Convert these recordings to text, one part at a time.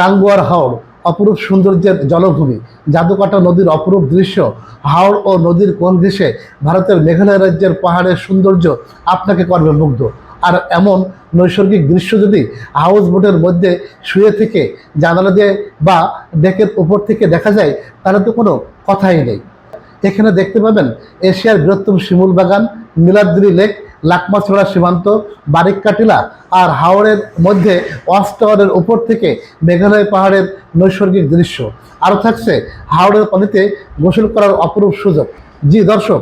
টাঙ্গুয়ার হাওড় অপরূপ সৌন্দর্যের জলভূমি, জাদুকাটা নদীর অপরূপ দৃশ্য হাওড় ও নদীর কোন ঘেঁষে ভারতের মেঘালয় রাজ্যের পাহাড়ের সৌন্দর্য আপনাকে করবে মুগ্ধ। আর এমন নৈসর্গিক দৃশ্য যদি হাউস বোটের মধ্যে শুয়ে থেকে জানালা দিয়ে বা ডেকের উপর থেকে দেখা যায়, তাহলে তো কোনো কথাই নেই। এখানে দেখতে পাবেন এশিয়ার বৃহত্তম শিমুল বাগান, নীলাদ্রি লেক লাকমাছড়া সীমান্ত, বারিককাটিলা আর হাওড়ের মধ্যে ওয়াচ উপর থেকে মেঘালয় পাহাড়ের নৈসর্গিক দৃশ্য। আরও থাকছে হাওড়ের পানিতে গোসল করার অপরূপ সুযোগ। জি, দর্শক,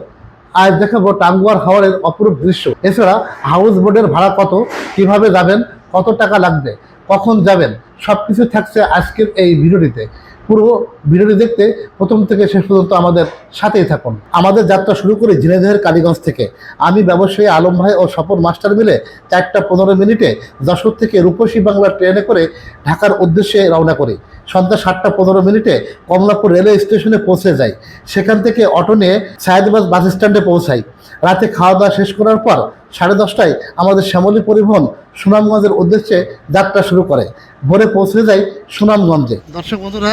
আজ দেখাবো টাঙ্গুয়ার হাওড়ের অপরূপ দৃশ্য। এছাড়া হাউস বোটের ভাড়া কত, কীভাবে যাবেন, কত টাকা লাগবে, কখন যাবেন সব কিছু থাকছে আজকের এই ভিডিওটিতে। পুরো ভিডিওটি দেখতে প্রথম থেকে শেষ পর্যন্ত আমাদের সাথেই থাকুন। আমাদের যাত্রা শুরু করি ঝিনাইদহের কালীগঞ্জ থেকে। আমি ব্যবসায়ী আলম ভাই ও স্বপন মাস্টার মিলে চারটা পনেরো মিনিটে যশোর থেকে রূপসী বাংলা ট্রেনে করে ঢাকার উদ্দেশ্যে রওনা করি। সন্ধ্যা সাতটা পনেরো মিনিটে কমলাপুর রেলওয়ে স্টেশনে পৌঁছে যাই। সেখান থেকে অটো নিয়ে সায়েদবাজ বাস স্ট্যান্ডে পৌঁছাই। রাতে খাওয়া দাওয়া শেষ করার পর সাড়ে দশটায় আমাদের শ্যামলী পরিবহন সুনামগঞ্জের উদ্দেশ্যে যাত্রা শুরু করে। ভোরে পৌঁছে যাই সুনামগঞ্জে। দর্শক বন্ধুরা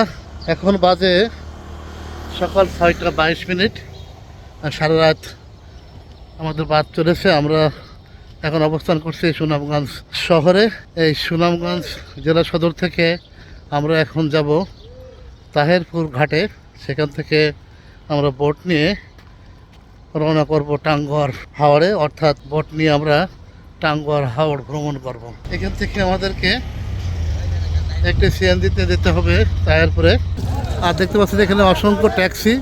এখন বাজে সকাল ছয়টা বাইশ মিনিট, আর সারা রাত আমাদের বাদ চলেছে। আমরা এখন অবস্থান করছি সুনামগঞ্জ শহরে। এই সুনামগঞ্জ জেলা সদর থেকে আমরা এখন যাব তাহেরপুর ঘাটে। সেখান থেকে আমরা বোট নিয়ে রওনা করব টাঙ্গুয়ার হাওড়ে অর্থাৎ বোট নিয়ে আমরা টাঙ্গুয়ার হাওড় ভ্রমণ করব। এখান থেকে আমাদেরকে একটি সিএনজিতে যেতে হবে তাহেরপুরে আর দেখতে পাচ্ছেন এখানে অসংখ্য ট্যাক্সি।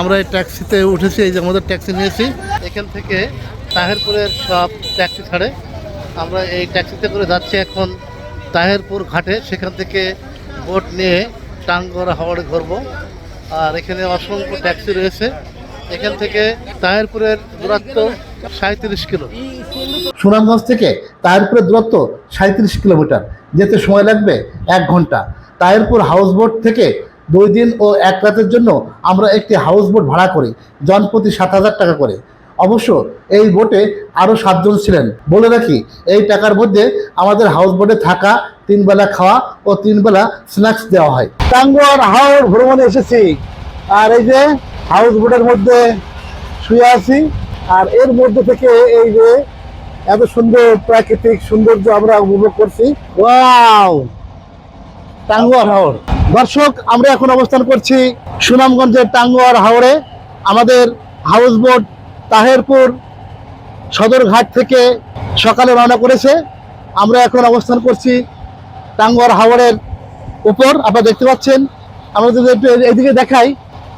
আমরা এই ট্যাক্সিতে উঠেছি, এই যে আমাদের ট্যাক্সি নিয়েছি। এখান থেকে তাহেরপুরের সব ট্যাক্সি ছাড়ে। আমরা এই ট্যাক্সিতে করে যাচ্ছি এখন তাহেরপুর ঘাটে। সেখান থেকে বোট নিয়ে টাঙ্গরা হাওড়ে ঘুরবো। আর এখানে অসংখ্য ট্যাক্সি রয়েছে। এখান থেকে তাহেরপুরের দূরত্ব সাঁত্রিশ কিলো। সুনামগঞ্জ থেকে তাহেরপুরের দূরত্ব সাঁত্রিশ কিলোমিটার। যেতে সময় লাগবে এক ঘণ্টা। তাহেরপুর হাউস বোট থেকে দুই দিন ও এক রাতের জন্য আমরা একটি হাউস বোট ভাড়া করি জনপ্রতি সাত হাজার টাকা করে। অবশ্য এই বোটে আরও সাতজন ছিলেন। বলে রাখি এই টাকার মধ্যে আমাদের হাউস বোটে থাকা তিন বেলা খাওয়া ও তিন বেলা স্ন্যাক্স দেওয়া হয়। টাঙ্গুয়ার হাওড় ভ্রমণে এসেছি। আর এই যে হাউস বোটের মধ্যে শুয়ে আছি। আর এর মধ্যে থেকে এই যে এত সুন্দর প্রাকৃতিক সৌন্দর্য আমরা উপভোগ করছি। ওয়াও! টাঙ্গুয়ার হাওড় দর্শক আমরা এখন অবস্থান করছি সুনামগঞ্জের টাঙ্গুয়ার হাওড়ে আমাদের হাউস বোট তাহেরপুর সদরঘাট থেকে সকালে রওনা করেছে। আমরা এখন অবস্থান করছি টাঙ্গুয়ার হাওড়ের উপর। আপনারা দেখতে পাচ্ছেন আমরা যদি একটু এদিকে দেখাই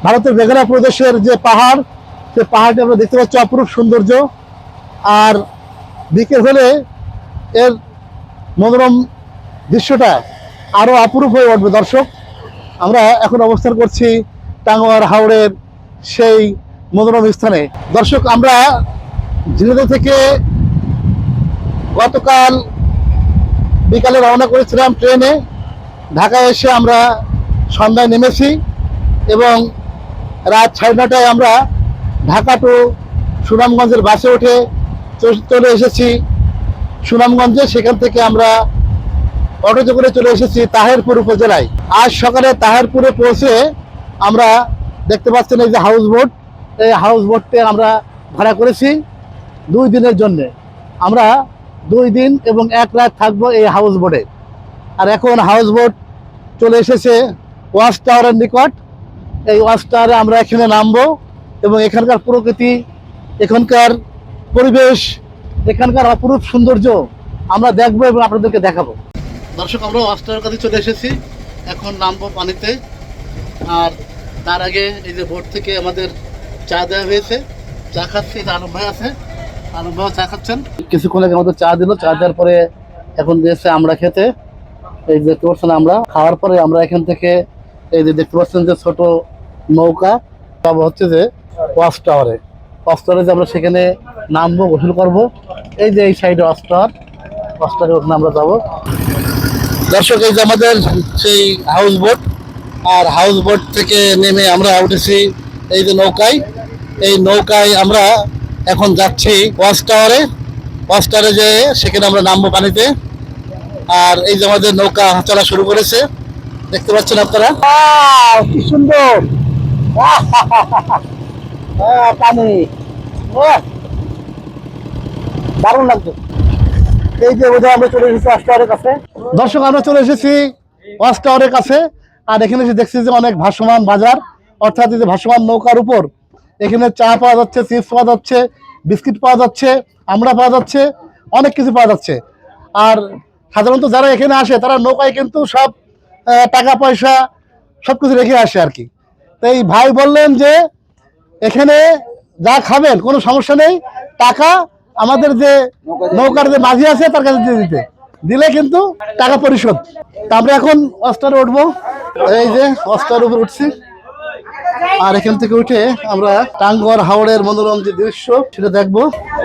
ভারতের মেঘালয় প্রদেশের যে পাহাড়, সে পাহাড়টি আমরা দেখতে পাচ্ছি অপরূপ সৌন্দর্য। আর বিকেল হলে এর মনোরম দৃশ্যটা আরও অপরূপ হয়ে উঠবে, দর্শক। আমরা এখন অবস্থান করছি টাঙ্গুয়ার হাওড়ের সেই মনোরম স্থানে। দর্শক, আমরা ঝিনাইদহ থেকে গতকাল বিকালে রওনা করেছিলাম ট্রেনে। ঢাকায় এসে আমরা সন্ধ্যায় নেমেছি এবং রাত সাড়ে নটায় আমরা ঢাকা টু সুনামগঞ্জের বাসে উঠে চলে এসেছি। সুনামগঞ্জে সেখান থেকে আমরা অটোতে করে চলে এসেছি তাহেরপুর উপজেলায়। আজ সকালে তাহেরপুরে পৌঁছে আমরা দেখতে পাচ্ছেন এই যে হাউস বোট এই হাউস বোটটি আমরা ভাড়া করেছি দুই দিনের জন্য। আমরা দুই দিন এবং এক রাত থাকব এই হাউস বোটে আর এখন হাউস বোট চলে এসেছে ওয়াশ টাওয়ারের নিকট। এই ওয়াচ আমরা এখানে নামবো এবং এখানকার প্রকৃতি, এখানকার পরিবেশ, এখানকার অপরূপ সৌন্দর্য আমরা দেখব এবং আপনাদেরকে দেখাবো। দর্শক, আমরা ওয়াচ কাছে চলে এসেছি। এখন নামবো পানিতে। আর তার আগে এই যে বোট থেকে আমাদের চা দেওয়া হয়েছে। চা খাচ্ছি আলম ভাই আছে। আলম ভাই চা খাচ্ছেন। কিছুক্ষণ আগে আমাদের চা দিল। চা দেওয়ার পরে এখন দিয়েছে আমরা খেতে। এই দেখতে পাচ্ছেন আমরা। খাওয়ার পরে আমরা এখান থেকে এই যে দেখতে পাচ্ছেন যে ছোট নৌকা সব হচ্ছে যে ওয়াচ টাওয়ারে। ওয়াচ টাওয়ারে যে আমরা সেখানে নামবো, গোসল করব। এই যে এই সাইডে ওয়াচ টাওয়ার ওয়াচ টাওয়ারে ওখানে আমরা যাব। দর্শক, এই যে আমাদের সেই হাউস বোট আর হাউস বোট থেকে নেমে আমরা উঠেছি এই যে নৌকায়। এই নৌকায় আমরা এখন যাচ্ছি ওয়াচ টাওয়ারে। ওয়াচ টাওয়ারে যে সেখানে আমরা নামবো পানিতে। আর এই যে আমাদের নৌকা চলা শুরু করেছে। দেখতে পাচ্ছেন আপনারা? কি সুন্দর! পানি দারুণ লাগছে এই যে বোধহয় আমরা চলে এসেছি অস্টারের কাছে দর্শক আমরা চলে এসেছি টাওয়ারের কাছে, আর এখানে এসে দেখছি যে অনেক ভাসমান বাজার, অর্থাৎ যে ভাসমান নৌকার উপর, এখানে চা পাওয়া যাচ্ছে, চিপস পাওয়া যাচ্ছে, বিস্কিট পাওয়া যাচ্ছে, আমরা পাওয়া যাচ্ছে, অনেক কিছু পাওয়া যাচ্ছে। আর সাধারণত যারা এখানে আসে, তারা নৌকায় কিন্তু সব টাকা, পয়সা সব কিছু রেখে আসে আর কি। এই ভাই বললেন যে এখানে যা খাবেন, কোনো সমস্যা নেই, টাকা আমাদের যে নৌকার যে মাঝি আছে তার কাছে দিয়ে দিতে। দিলে কিন্তু টাকা পরিশোধ। তা আমরা এখন অস্টারে উঠবো। এই যে অস্টার উপর উঠছি। আর এখান থেকে উঠে আমরা টাঙ্গর হাওড়ের মনোরম যে দৃশ্য, সেটা দেখব।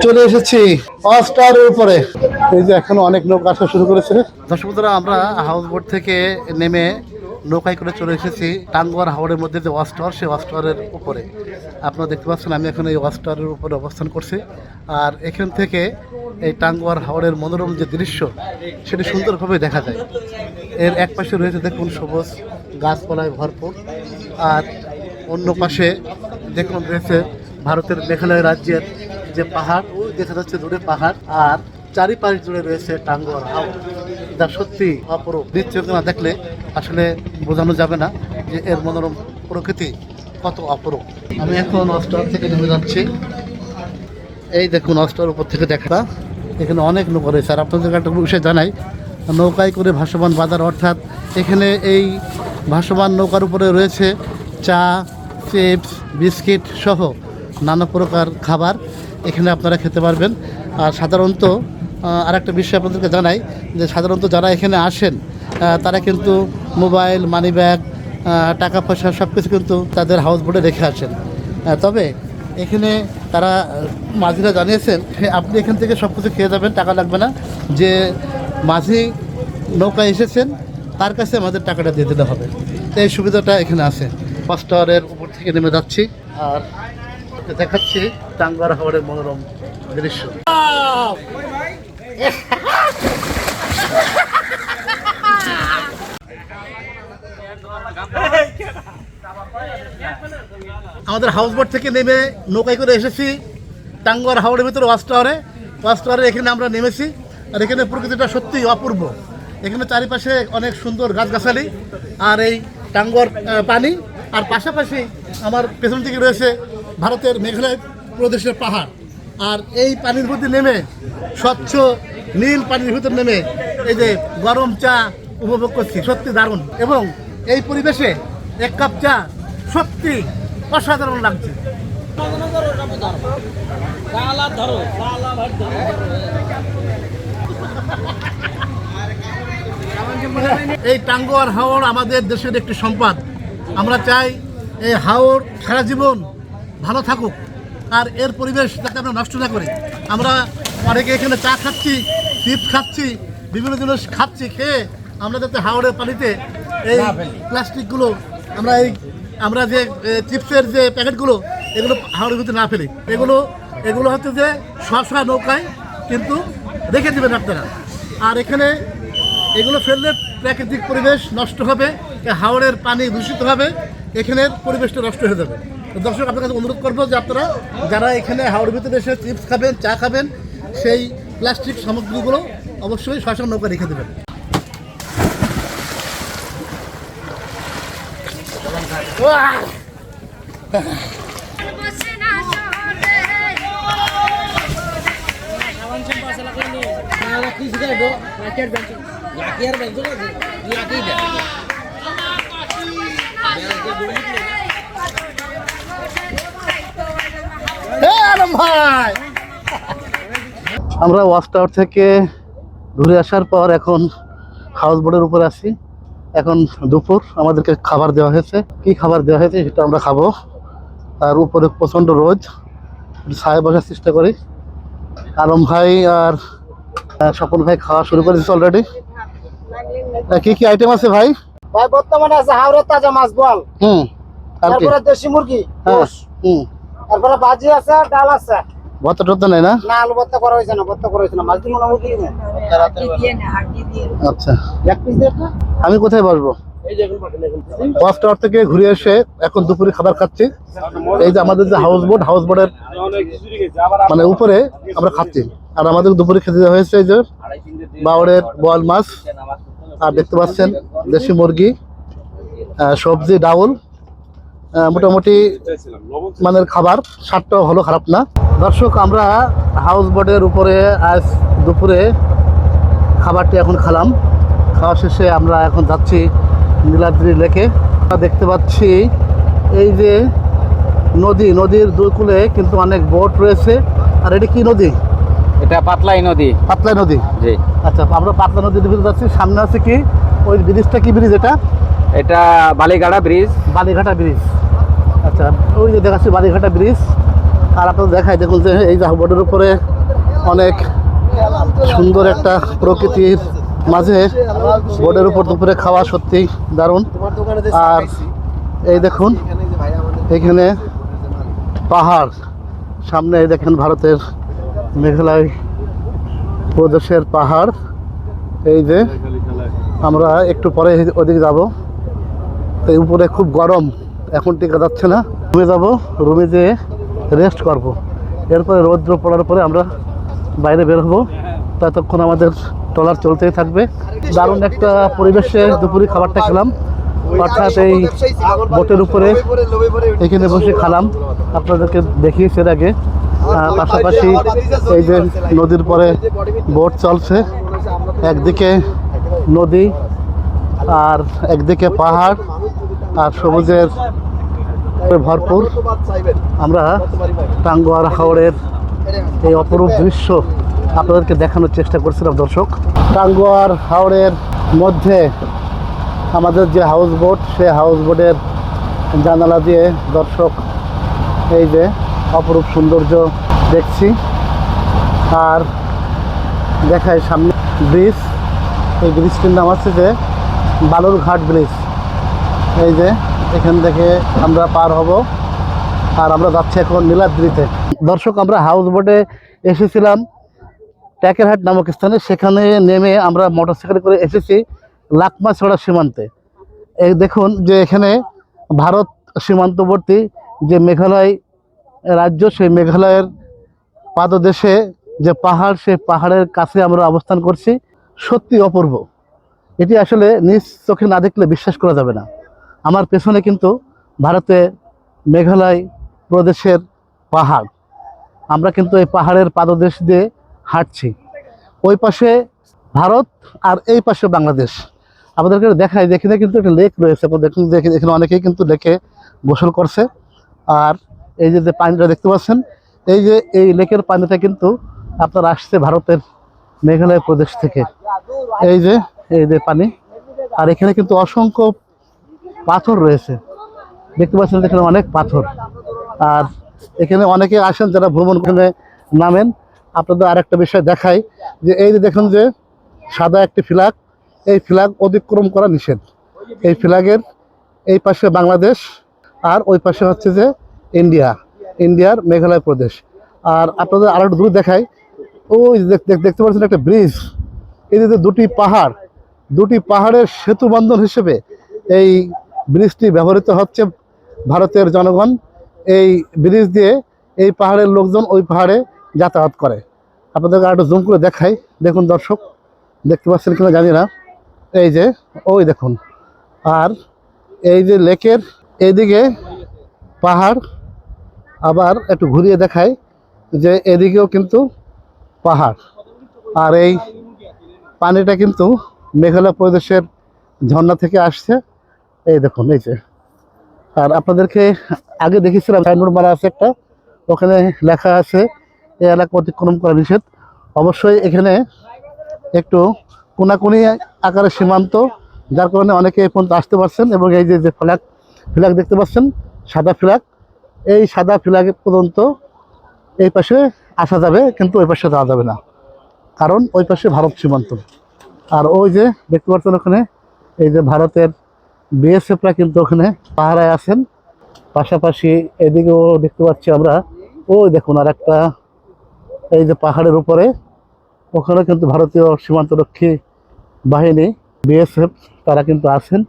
চলে এসেছি অস্টারের উপরে। এই যে এখনও অনেক নৌকা আসা শুরু করেছে। দর্শক আমরা হাউস বোট থেকে নেমে নৌকায় করে চলে এসেছি। টাঙ্গর হাওড়ের মধ্যে যে ওয়াচ টাওয়ার সেই ওয়াচ টাওয়ারের উপরে। আপনারা দেখতে পাচ্ছেন, আমি এখন এই ওয়াচ টাওয়ারের উপরে অবস্থান করছি। আর এখান থেকে এই টাঙ্গর হাওড়ের মনোরম যে দৃশ্য, সেটি সুন্দরভাবে দেখা যায়। এর এক পাশে রয়েছে দেখুন সবুজ গাছপালায় ভরপুর। আর অন্য পাশে দেখুন রয়েছে ভারতের মেঘালয় রাজ্যের যে পাহাড় ওই দেখা যাচ্ছে দূরে পাহাড়। আর চারিপাশ জুড়ে রয়েছে টাঙ্গর হাওড় যা সত্যি অপরূপ দৃশ্য না দেখলে আসলে বোঝানো যাবে না যে এর মনোরম প্রকৃতি কত অপরূপ। আমি এখন অস্টার থেকে নেমে যাচ্ছি। এই দেখুন অস্টার উপর থেকে দেখা। এখানে অনেক নৌকা রয়েছে। আর আপনাদের একটা বিষয় জানাই, নৌকায় করে ভাসমান বাজার, অর্থাৎ এখানে এই ভাসমান নৌকার উপরে রয়েছে চা, চিপস, বিস্কিট সহ নানা প্রকার খাবার এখানে আপনারা খেতে পারবেন। আর সাধারণত আর একটা বিষয় আপনাদেরকে জানাই, যে সাধারণত যারা এখানে আসেন তারা কিন্তু মোবাইল মানি ব্যাগ টাকা পয়সা সব কিছু কিন্তু তাদের হাউস বোটে রেখে আসেন। তবে এখানে তারা মাঝিরা জানিয়েছেন আপনি এখান থেকে সব কিছু খেয়ে যাবেন, টাকা লাগবে না। যে মাঝি নৌকায় এসেছেন, তার কাছে আমাদের টাকাটা দিয়ে দিতে হবে। তো এই সুবিধাটা এখানে আছে। বাস টাওয়ারের উপর থেকে নেমে যাচ্ছি, আর দেখাচ্ছি টাঙ্গার হাওড়ের মনোরম দৃশ্য। আমাদের হাউস বোট থেকে নেমে নৌকায় করে এসেছি। টাঙ্গুয়ার হাওড়ের ভিতরে ওয়াচ টাওয়ারে ওয়াচ টাওয়ারে এখানে আমরা নেমেছি। আর এখানে প্রকৃতিটা সত্যিই অপূর্ব। এখানে চারিপাশে অনেক সুন্দর গাছগাছালি আর এই টাঙ্গুয়ার পানি। আর পাশাপাশি আমার পেছন দিকে রয়েছে ভারতের মেঘালয় প্রদেশের পাহাড়। আর এই পানির মধ্যে নেমে, স্বচ্ছ নীল পানির ভিতর নেমে এই যে গরম চা উপভোগ করছি, সত্যি দারুণ। এবং এই পরিবেশে এক কাপ চা সত্যি অসাধারণ লাগছে। এই টাঙ্গুয়ার হাওড় আমাদের দেশের একটি সম্পদ। আমরা চাই এই হাওড় সারা জীবন ভালো থাকুক। আর এর পরিবেশ যাতে আমরা নষ্ট না করি। আমরা অনেকে এখানে চা খাচ্ছি চিপস খাচ্ছি বিভিন্ন জিনিস খাচ্ছি খেয়ে আমরা যাতে হাওড়ের পানিতে এই প্লাস্টিকগুলো আমরা এই আমরা যে চিপসের যে প্যাকেটগুলো এগুলো হাওড়ের ভিতরে না ফেলি। এগুলো এগুলো হচ্ছে যে স্ব নৌকায় কিন্তু রেখে দেবেন আপনারা। আর এখানে এগুলো ফেললে প্রাকৃতিক পরিবেশ নষ্ট হবে হাওড়ের পানি দূষিত হবে এখানের পরিবেশটা নষ্ট হয়ে যাবে। দর্শক, আপনার কাছে অনুরোধ করব যে আপনারা যারা এখানে হাওড়ের ভিতরে এসে চিপস খাবেন, চা খাবেন, সেই প্লাস্টিক সামগ্রীগুলো অবশ্যই শ্মশান নৌকা রেখে দেবেন। ভাই আমরা ওয়াচ টাওয়ার থেকে ঘুরে আসার পর এখন হাউস বোটের উপরে আছি। এখন দুপুর আমাদেরকে খাবার দেওয়া হয়েছে। কি খাবার দেওয়া হয়েছে সেটা আমরা খাব। আর উপরে প্রচণ্ড রোদ। ছায় বসার চেষ্টা করি। আলম ভাই আর স্বপন ভাই খাওয়া শুরু করেছে অলরেডি কি কি আইটেম আছে ভাই? ভাই বর্তমানে আছে হাওড়ের তাজা মাছ বল। হুম তারপরে দেশি মুরগি হ্যাঁ হুম। তারপরে ভাজি আছে ডাল আছে। ভর্তা টর্তা নেই না? না আলু ভর্তা করা হয়েছে না ভর্তা করা হয়েছে না। মাছ দিয়ে মোটামুটি আচ্ছা। এক পিস দিয়ে না আমি কোথায় বসবো? ওয়াচ টাওয়ার থেকে ঘুরে এসে এখন দুপুরে খাবার খাচ্ছি। এই যে আমাদের যে হাউস বোট হাউস বোটের মানে উপরে আমরা খাচ্ছি। আর আমাদের দুপুরে খেতে দেওয়া হয়েছে এই যে বাউরের বল মাছ। আর দেখতে পাচ্ছেন দেশি মুরগি সবজি ডাউল। মোটামুটি মানের খাবার স্বাদটাও ভালো খারাপ না। দর্শক আমরা হাউস বোটের উপরে আজ দুপুরে খাবারটি এখন খেলাম। খাওয়া শেষে আমরা এখন যাচ্ছি নীলাদ্রি লেকে। আমরা দেখতে পাচ্ছি এই যে নদী নদীর দুকুলে কিন্তু অনেক বোট রয়েছে। আর এটি কি নদী? এটা পাতলাই নদী। পাতলা নদী? জি। আচ্ছা আমরা পাতলা নদীর ভিতরে যাচ্ছি। সামনে আছে কি? ওই ব্রিজটা কি ব্রিজ এটা? এটা বালিঘাটা ব্রিজ বালিঘাটা ব্রিজ আচ্ছা ওই যে দেখাচ্ছি বালিঘাটা ব্রিজ। আর আপনাদের দেখায় দেখুন যে এই বোর্ডের উপরে অনেক সুন্দর একটা প্রকৃতির মাঝে বোর্ডের উপর দুপুরে খাওয়া সত্যি দারুণ। আর এই দেখুন, এখানে পাহাড়। সামনে দেখেন ভারতের মেঘালয় প্রদেশের পাহাড়। এই যে আমরা একটু পরে ওদিকে যাব। এই উপরে খুব গরম। এখন টিকা যাচ্ছে না। রুমে যাব, রুমে যেয়ে রেস্ট করব। এরপরে রৌদ্র পড়ার পরে আমরা বাইরে বের হব। ততক্ষণ আমাদের ট্রলার চলতেই থাকবে। দারুণ একটা পরিবেশে দুপুরে খাবারটা খেলাম। অর্থাৎ এই বোটের উপরে এখানে বসে খালাম। আপনাদেরকে দেখিয়েছি এর আগে। পাশাপাশি এই যে নদীর পরে বোট চলছে, একদিকে নদী আর একদিকে পাহাড় আর সবুজের ভরপুর। আমরা টাঙ্গুয়ার হাওড়ের এই অপরূপ দৃশ্য আপনাদেরকে দেখানোর চেষ্টা করছিলাম, দর্শক। টাঙ্গুয়ার হাওড়ের মধ্যে আমাদের যে হাউস বোট সে হাউস বোটের জানালা দিয়ে দর্শক এই যে অপরূপ সৌন্দর্য দেখছি। আর দেখায় সামনে ব্রিজ। এই ব্রিজটির নাম হচ্ছে যে বালুরঘাট ব্রিজ। এই যে এখান থেকে আমরা পার হব। আর আমরা যাচ্ছি এখন নীলাদ্রিতে। দর্শক, আমরা হাউস বোটে এসেছিলাম। ট্যাকেরহাট নামক স্থানে। সেখানে নেমে আমরা মোটরসাইকেল করে এসেছি লাকমাছড়া সীমান্তে। এই দেখুন যে এখানে ভারত সীমান্তবর্তী যে মেঘালয় রাজ্য, সেই মেঘালয়ের পাদদেশে যে পাহাড়, সেই পাহাড়ের কাছে আমরা অবস্থান করছি। সত্যি অপূর্ব। এটি আসলে নিজ চোখে না দেখলে বিশ্বাস করা যাবে না। আমার পেছনে কিন্তু ভারতে মেঘালয় প্রদেশের পাহাড়। আমরা কিন্তু এই পাহাড়ের পাদদেশ দিয়ে হাঁটছি। ওই পাশে ভারত আর এই পাশে বাংলাদেশ। আমাদেরকে দেখায় এখানে কিন্তু একটা লেক রয়েছে। দেখুন এখানে- এখানে অনেকেই কিন্তু লেকে গোসল করছে। আর এই যে যে পানিটা দেখতে পাচ্ছেন, এই যে এই লেকের পানিটা কিন্তু আপনার আসছে ভারতের মেঘালয় প্রদেশ থেকে। এই যে এই যে পানি। আর এখানে কিন্তু অসংখ্য পাথর রয়েছে। দেখতে পাচ্ছেন এখানে অনেক পাথর। আর এখানে অনেকে আসেন যারা ভ্রমণ করে নামেন। আপনাদের আরেকটা বিষয় দেখাই যে এই যে দেখুন যে সাদা একটি ফ্ল্যাগ, এই ফ্ল্যাগ অতিক্রম করা নিষেধ। এই ফ্ল্যাগের এই পাশে বাংলাদেশ আর ওই পাশে হচ্ছে যে ইন্ডিয়া, ইন্ডিয়ার মেঘালয় প্রদেশ। আর আপনাদের আরেকটু দূর দেখাই, ওই দেখতে পাচ্ছেন একটা ব্রিজ। এই যে দুটি পাহাড়, দুটি পাহাড়ের সেতু বন্ধন হিসেবে এই ব্রিজটি ব্যবহৃত হচ্ছে ভারতের জনগণ। এই ব্রিজ দিয়ে এই পাহাড়ের লোকজন ওই পাহাড়ে যাতায়াত করে। আপনাদেরকে আরেকটু জুম করে দেখাই। দেখুন দর্শক, দেখতে পাচ্ছেন কিনা জানি না। এই যে, ওই দেখুন। আর এই যে লেকের এইদিকে পাহাড়, আবার একটু ঘুরিয়ে দেখাই যে এদিকেও কিন্তু পাহাড়। আর এই পানিটা কিন্তু মেঘালয় প্রদেশের ঝর্ণা থেকে আসছে। এই দেখুন, এই যে। আর আপনাদেরকে আগে দেখেছিলাম, সাইনবোর্ড মারা আছে একটা, ওখানে লেখা আছে এই এলাকা অতিক্রম করা নিষেধ। অবশ্যই এখানে একটু কোনাকুনি আকারের সীমান্ত, যার কারণে অনেকে এই পর্যন্ত আসতে পারছেন, এবং এই যে যে ফ্ল্যাগ ফ্ল্যাগ দেখতে পাচ্ছেন, সাদা ফ্ল্যাগ, এই সাদা ফ্ল্যাগ পর্যন্ত এই পাশে আসা যাবে, কিন্তু ওই পাশে যাওয়া যাবে না। কারণ ওই পাশে ভারত সীমান্ত। আর ওই যে, দেখতে পাচ্ছেন ওখানে, এই যে ভারতের বিএসএফরা কিন্তু ওখানে পাহারায় আছেন। পাশাপাশি এদিকেও দেখতে পাচ্ছি আমরা, ওই দেখুন আর একটা এই যে পাহাড়ের উপরে ওখানে কিন্তু ভারতীয় সীমান্তরক্ষী বাহিনী বিএসএফ তারা কিন্তু আছেন।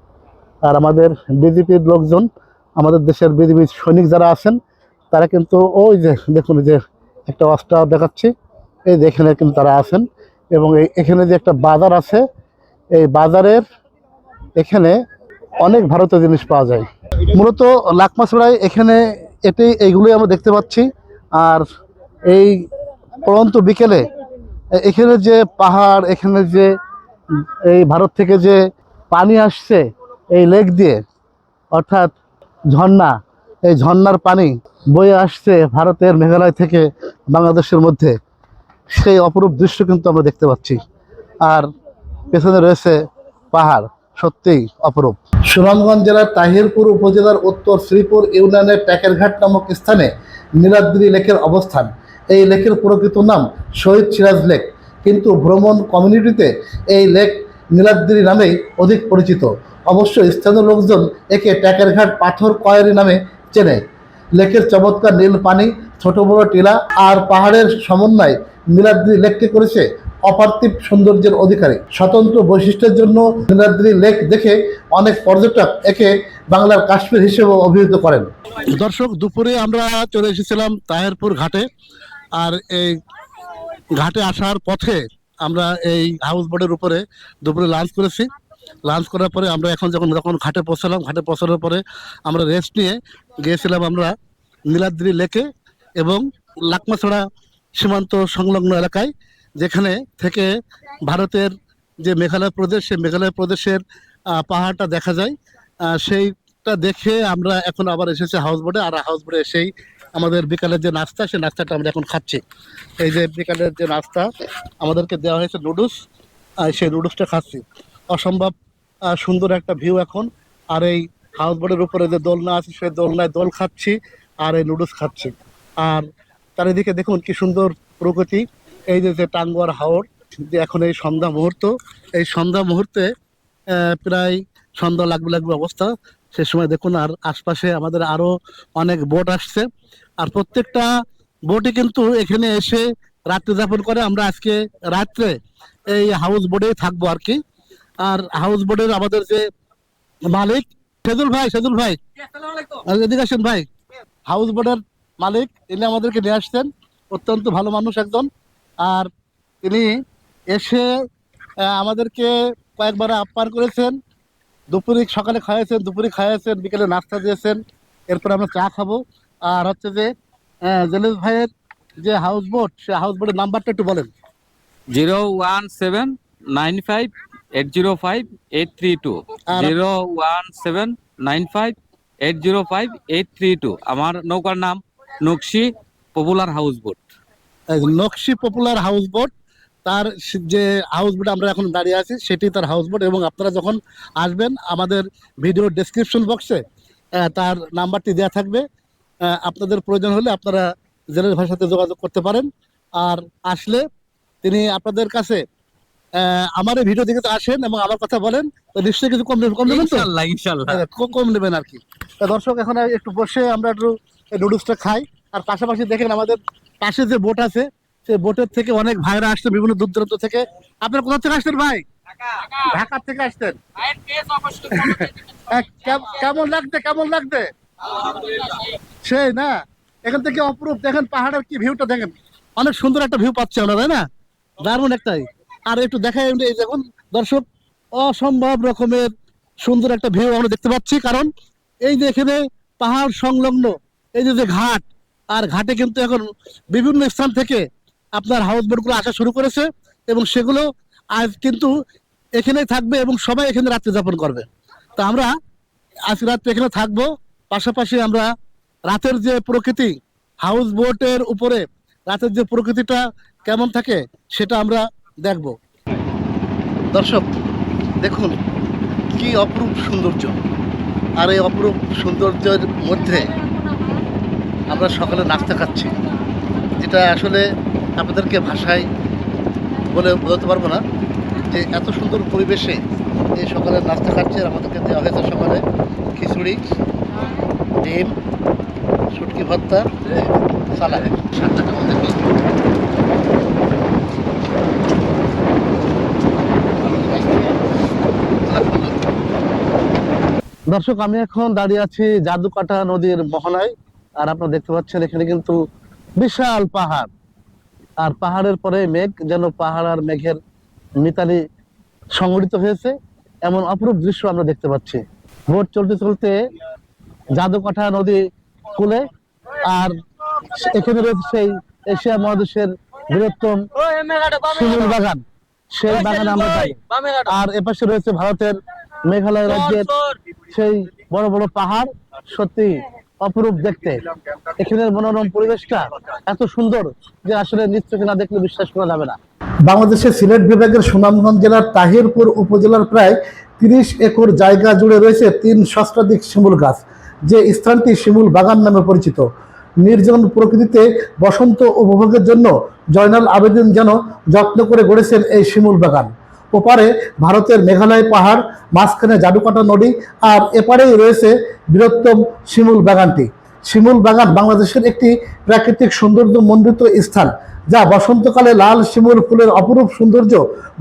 আর আমাদের বিজেপির লোকজন, আমাদের দেশের বিজেপি সৈনিক যারা আছেন, তারা কিন্তু ওই যে, দেখুন যে একটা অস্ত্র দেখাচ্ছি, এই যে এখানে কিন্তু তারা আছেন। এবং এই এখানে যে একটা বাজার আছে, এই বাজারের এখানে অনেক ভারতীয় জিনিস পাওয়া যায়। মূলত লাকমাছড়ায় এখানে এটাই এইগুলোই আমরা দেখতে পাচ্ছি। আর এই পরন্ত বিকেলে এখানে যে পাহাড়, এখানে যে এই ভারত থেকে যে পানি আসছে, এই লেক দিয়ে, অর্থাৎ ঝর্ণা, এই ঝর্ণার পানি বয়ে আসছে ভারতের মেঘালয় থেকে বাংলাদেশের মধ্যে। সেই অপরূপ দৃশ্য কিন্তু আমরা দেখতে পাচ্ছি। আর পেছনে রয়েছে পাহাড়। সত্যিই অপরূপ। সুনামগঞ্জ জেলার তাহিরপুর উপজেলার উত্তর শ্রীপুর ইউনিয়নের ট্যাকেরঘাট নামক স্থানে নীলাদ্রি লেকের অবস্থান। এই লেকের প্রকৃত নাম শহীদ সিরাজ লেক। কিন্তু ভ্রমণ কমিউনিটিতে এই লেক নীলাদ্রি নামেই অধিক পরিচিত। অবশ্য স্থানীয় লোকজন একে ট্যাকেরঘাট পাথর কয়েরি নামে চেনে। লেকের চমৎকার নীল পানি, ছোট বড় টিলা আর পাহাড়ের সমন্বয় নীলাদ্রি লেককে করেছে অপার্থিব সৌন্দর্যের অধিকারী। স্বতন্ত্র বৈশিষ্ট্যের জন্য নীলাদ্রি লেক দেখে অনেক পর্যটক একে বাংলার কাশ্মীর হিসেবে অভিহিত করেন। দর্শক, দুপুরে আমরা চলে এসেছিলাম তাহেরপুর ঘাটে। আর এই ঘাটে আসার পথে আমরা এই হাউস বোটের উপরে দুপুরে লাঞ্চ করেছি। লাঞ্চ করার পরে আমরা এখন যখন যখন ঘাটে পৌঁছালাম, ঘাটে পৌঁছানোর পরে আমরা রেস্ট নিয়ে গিয়েছিলাম আমরা নীলাদ্রি লেকে এবং লাকমাছড়া সীমান্ত সংলগ্ন এলাকায়। যেখানে থেকে ভারতের যে মেঘালয় প্রদেশ, সেই মেঘালয় প্রদেশের পাহাড়টা দেখা যায়। সেইটা দেখে আমরা এখন আবার এসেছি হাউস বোটে আর হাউস বোটে এসেই আমাদের বিকালের যে নাস্তা, সেই নাস্তাটা আমরা এখন খাচ্ছি। এই যে বিকালের যে নাস্তা, আমাদেরকে দেওয়া হয়েছে নুডলস। সেই নুডলসটা খাচ্ছি। অসম্ভব সুন্দর একটা ভিউ এখন। আর এই হাউস বোটের উপরে যে দোলনা আছে, সেই দোলনায় দোল খাচ্ছি আর এই নুডলস খাচ্ছি। আর চারিদিকে দেখুন কি সুন্দর প্রকৃতি। এই যে টাঙ্গুয়ার হাওর যে এখন এই সন্ধ্যা মুহূর্ত এই সন্ধ্যা মুহূর্তে প্রায় সন্ধ্যা লাগবে লাগবে অবস্থা। সে সময় দেখুন আর আশপাশে আমাদের আরও অনেক বোট আসছে। আর প্রত্যেকটা বোটে কিন্তু এখানে এসে রাত্রি যাপন করে। আমরা আজকে রাত্রে এই হাউস বোর্ডেই থাকব আর কি। আর হাউস বোর্ডের আমাদের যে মালিক সেদুল ভাই সেদুল ভাই। এদিকে আসেন ভাই। হাউস বোর্ডের মালিক ইনি আমাদেরকে নিয়ে আসছেন। অত্যন্ত ভালো মানুষ একজন। আর তিনি এসে আমাদেরকে কয়েকবার আপ্যায়ন করেছেন। দুপুরে সকালে খাইয়েছেন দুপুরে খাইয়েছেন বিকেলে নাস্তা দিয়েছেন এরপর আমরা চা খাব। আর হচ্ছে যে জেলেশ ভাইয়ের যে হাউস বোট সে হাউস বোটের নাম্বারটা একটু বলেন। Zero one seven nine five eight zero five eight three two. Zero one seven nine five eight zero five eight three two. আমার নৌকার নাম Nakshi popular house boat Nakshi popular house boat তার যে house boat আমরা এখন দাঁড়িয়ে আছি সেটি তার হাউস বোট এবং আপনারা যখন আসবেন আমাদের ভিডিও ডেসক্রিপশন বক্সে তার নাম্বারটি দেওয়া থাকবে। আপনাদের প্রয়োজন হলে আপনারা জেলের ভাইয়ের সাথে যোগাযোগ করতে পারেন। আর আসলে তিনি আপনাদের কাছে আমার এই ভিডিও দেখে তো আসেন এবং আমার কথা বলেন তো নিশ্চয়ই কিছু কম কম নেবেন তো? কম কম নেবেন আর কি। দর্শক এখন একটু বসে আমরা একটু নুডলসটা খাই। আর পাশাপাশি দেখেন আমাদের পাশে যে বোট আছে সেই বোটের থেকে অনেক ভাইরা আসছে বিভিন্ন দূর দূরান্ত থেকে। আপনার কোথা থেকে আসতেন ভাই? ঢাকা থেকে আসতেন হ্যাঁ, কেমন লাগতে কেমন লাগতে সেই না? এখান থেকে অপরূপ। দেখেন পাহাড়ের কি ভিউটা দেখেন। অনেক সুন্দর একটা ভিউ পাচ্ছে আমরা তাই না? দারুণ একটাই। আর একটু দেখাই এই দেখুন দর্শক অসম্ভব রকমের সুন্দর একটা ভিউ আমরা দেখতে পাচ্ছি। কারণ এই যে এখানে পাহাড় সংলগ্ন এই যে ঘাট আর ঘাটে কিন্তু এখন বিভিন্ন স্থান থেকে আপনার হাউস বোটগুলো আসা শুরু করেছে এবং সেগুলো আজ কিন্তু এখানেই থাকবে এবং সবাই এখানে রাত্রি যাপন করবে। তা আমরা আজ রাত্রে এখানে থাকব, পাশাপাশি আমরা রাতের যে প্রকৃতি হাউস বোটের উপরে রাতের যে প্রকৃতিটা কেমন থাকে সেটা আমরা দেখব। দর্শক, দেখুন কি অপরূপ সৌন্দর্য। আর এই অপরূপ সৌন্দর্যের মধ্যে আমরা সকালে নাস্তা খাচ্ছি, যেটা আসলে আপনাদেরকে ভাষায় বলে বোঝাতে পারব না যে এত সুন্দর পরিবেশে এই সকালে নাস্তা খাচ্ছে আর আমাদেরকে দেওয়া হয়েছে সকালে খিচুড়ি, ডিম, শুটকি ভর্তা, সালাদ। দর্শক, আমি এখন দাঁড়িয়ে আছি জাদুকাটা নদীর মোহনায় আর আপনারা দেখতে পাচ্ছেন এখানে কিন্তু বিশাল পাহাড়। আর পাহাড়ের পরে মেঘ যেন পাহাড় আর মেঘের মিতালি সংগঠিত হয়েছে এমন অপরূপ দৃশ্য আমরা দেখতে পাচ্ছি। ভোট চলতে চলতে জাদুকাঠা নদী কুলে আর এখানে রয়েছে সেই এশিয়া মহাদেশের বৃহত্তম শিমুল বাগান। সেই বাগানে আমরা যাই। আর এপাশে রয়েছে ভারতের মেঘালয় রাজ্যের সেই বড় বড় পাহাড়। সত্যি অপরূপ দেখতে। এখানের মনোরম পরিবেশটা এত সুন্দর যে আসলে নিশ্চয়ই না দেখলে বিশ্বাস করা যাবে না। বাংলাদেশের সিলেট বিভাগের সুনামগঞ্জ জেলার তাহিরপুর উপজেলার প্রায় তিরিশ একর জায়গা জুড়ে রয়েছে তিন সহস্রাধিক শিমুল গাছ, যে স্থানটি শিমুল বাগান নামে পরিচিত। নির্জন প্রকৃতিতে বসন্ত উপভোগের জন্য জয়নাল আবেদিন যেন যত্ন করে গড়েছেন এই শিমুল বাগান। ওপারে ভারতের মেঘালয় পাহাড়, মাঝখানে জাদুকাটা নদী আর এপারেই রয়েছে বৃহত্তম শিমুল বাগানটি। শিমুল বাগান বাংলাদেশের একটি প্রাকৃতিক সৌন্দর্য মণ্ডিত স্থান। যা বসন্তকালে লাল শিমুর ফুলের অপরূপ সৌন্দর্য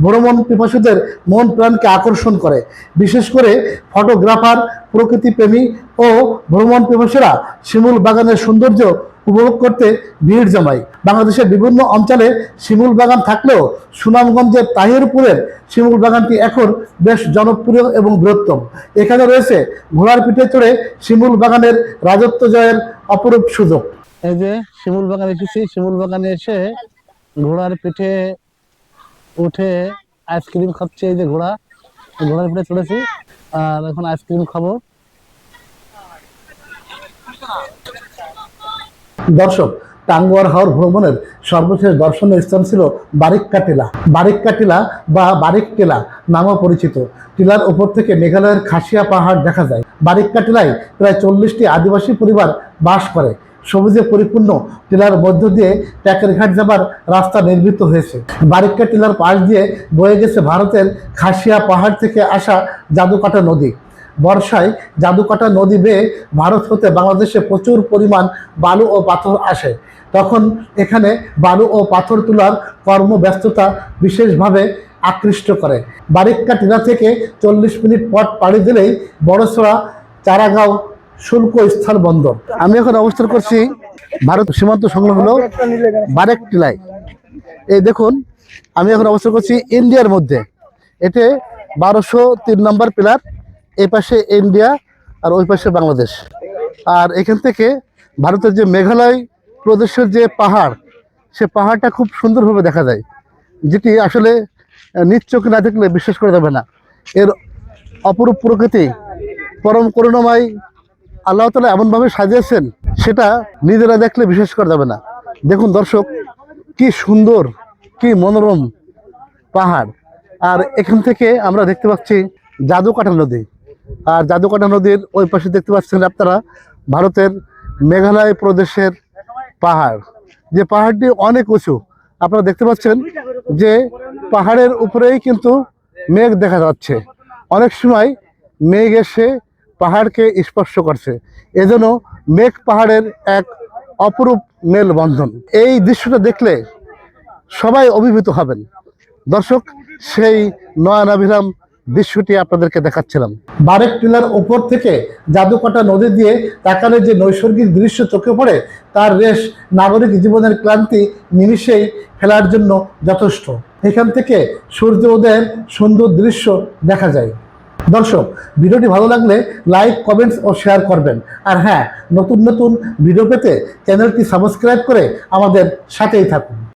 ভ্রমণ পিপাসুদের মন প্রাণকে আকর্ষণ করে। বিশেষ করে ফটোগ্রাফার, প্রকৃতিপ্রেমী ও ভ্রমণ পিপাসীরা শিমুল বাগানের সৌন্দর্য উপভোগ করতে ভিড় জমায়। বাংলাদেশের বিভিন্ন অঞ্চলে শিমুল বাগান থাকলেও সুনামগঞ্জের তাহিরপুরের শিমুল বাগানটি এখন বেশ জনপ্রিয় এবং বৃহত্তম। এখানে রয়েছে ঘোড়ার পিঠে চড়ে শিমুল বাগানের রাজত্ব জয়ের অপরূপ সুযোগ। এই যে শিমুল বাগান এসেছি শিমুল বাগানে এসে ঘোড়ার পিঠে উঠে আইসক্রিম খাচ্ছে এই যে ঘোড়া। ঘোড়ার পিঠে চড়েছি, আর এখন আইসক্রিম খাব। দর্শক, টাঙ্গুয়ার হাওর ভ্রমণের সর্বশেষ দর্শনীয় স্থান ছিল বারিক্কা টিলা বারিক্কা টিলা বা বারিক টিলা নামও পরিচিত। টিলার উপর থেকে মেঘালয়ের খাসিয়া পাহাড় দেখা যায়। বারিক্কা টিলায় প্রায় চল্লিশটি আদিবাসী পরিবার বাস করে। সবুজে পরিপূর্ণ টিলার মধ্য দিয়ে ট্যাকের ঘাট যাবার রাস্তা নির্মিত হয়েছে। বারিক্কা টিলার পাশ দিয়ে বয়ে গেছে ভারতের খাসিয়া পাহাড় থেকে আসা জাদুকাটা নদী। বর্ষায় জাদুকাটা নদী বেয়ে ভারত হতে বাংলাদেশে প্রচুর পরিমাণ বালু ও পাথর আসে। তখন এখানে বালু ও পাথর তোলার কর্মব্যস্ততা বিশেষভাবে আকৃষ্ট করে। বারিক্কা টিলা থেকে চল্লিশ মিনিট পথ পাড়ি দিলেই বড়সড়া চারাগাঁও শুল্ক স্থল বন্দর। আমি এখন অবস্থান করছি ভারত সীমান্ত সংলগ্ন বারেক টিলায়। এই দেখুন আমি এখন অবস্থান করছি ইন্ডিয়ার মধ্যে। এতে বারোশো তিন নম্বর পিলার এই পাশে ইন্ডিয়া আর ওই পাশে বাংলাদেশ। আর এখান থেকে ভারতের যে মেঘালয় প্রদেশের যে পাহাড় সে পাহাড়টা খুব সুন্দরভাবে দেখা যায় যেটি আসলে আহ, নিজ চোখে না দেখলে বিশ্বাস করা যাবে না। এর অপরূপ প্রকৃতি পরম করুণাময় আল্লাহ তালা এমনভাবে সাজিয়েছেন, সেটা নিজেরা দেখলে বিশ্বাস করা যাবে না। দেখুন দর্শক, কি সুন্দর, কি মনোরম পাহাড়। আর এখান থেকে আমরা দেখতে পাচ্ছি জাদুকাটা নদী। আর জাদুকাটা নদীর ওই পাশে দেখতে পাচ্ছেন আপনারা ভারতের মেঘালয় প্রদেশের পাহাড়। যে পাহাড়টি অনেক উঁচু। আপনারা দেখতে পাচ্ছেন যে পাহাড়ের উপরেই কিন্তু মেঘ দেখা যাচ্ছে। অনেক সময় মেঘ এসে পাহাড়কে স্পর্শ করছে। এজন্য মেঘ পাহাড়ের এক অপরূপ মেলবন্ধন। এই দৃশ্যটা দেখলে সবাই অভিভূত হবেন। দর্শক, সেই নয়নাভিরাম দৃশ্যটি আপনাদেরকে দেখাচ্ছিলাম। বারেক টিলার উপর থেকে জাদুকাটা নদী দিয়ে তাকালে যে নৈসর্গিক দৃশ্য চোখে পড়ে, তার রেশ নাগরিক জীবনের ক্লান্তি নিমিষেই ফেলার জন্য যথেষ্ট। এখান থেকে সূর্য উদয়ের সুন্দর দৃশ্য দেখা যায়। দর্শক, ভিডিওটি ভালো লাগলে লাইক, কমেন্টস ও শেয়ার করবেন। আর হ্যাঁ নতুন নতুন ভিডিও পেতে চ্যানেলটি সাবস্ক্রাইব করে আমাদের সাথেই থাকুন।